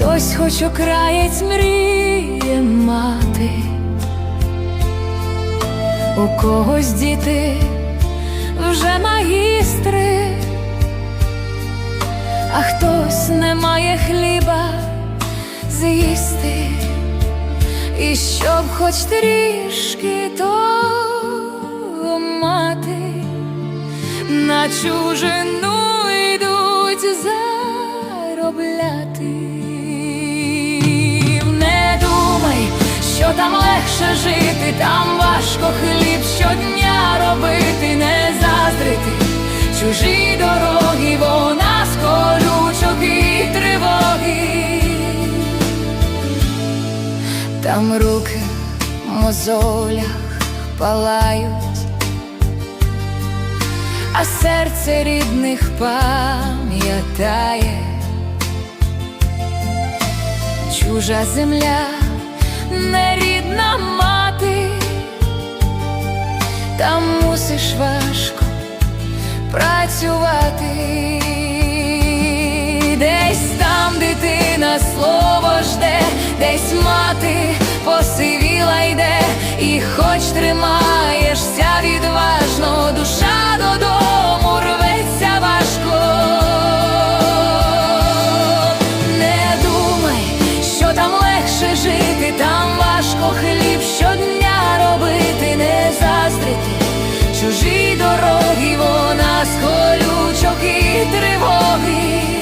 хтось хоч окраєць мріє мати, у когось діти вже магістри, а хтось не має хліба з'їсти, і щоб хоч трішки то мати. На чужину легше жити, там важко хліб щодня робити, не заздрити чужі дороги, бо нас колючок і тривоги. Там руки в мозолях палають а серце рідних пам'ятає, чужа земля, нерідна мати, там мусиш важко працювати, десь там дитина слово жде, десь мати посивіла йде, і хоч тримаєшся дороги, вона з колючок і тривоги.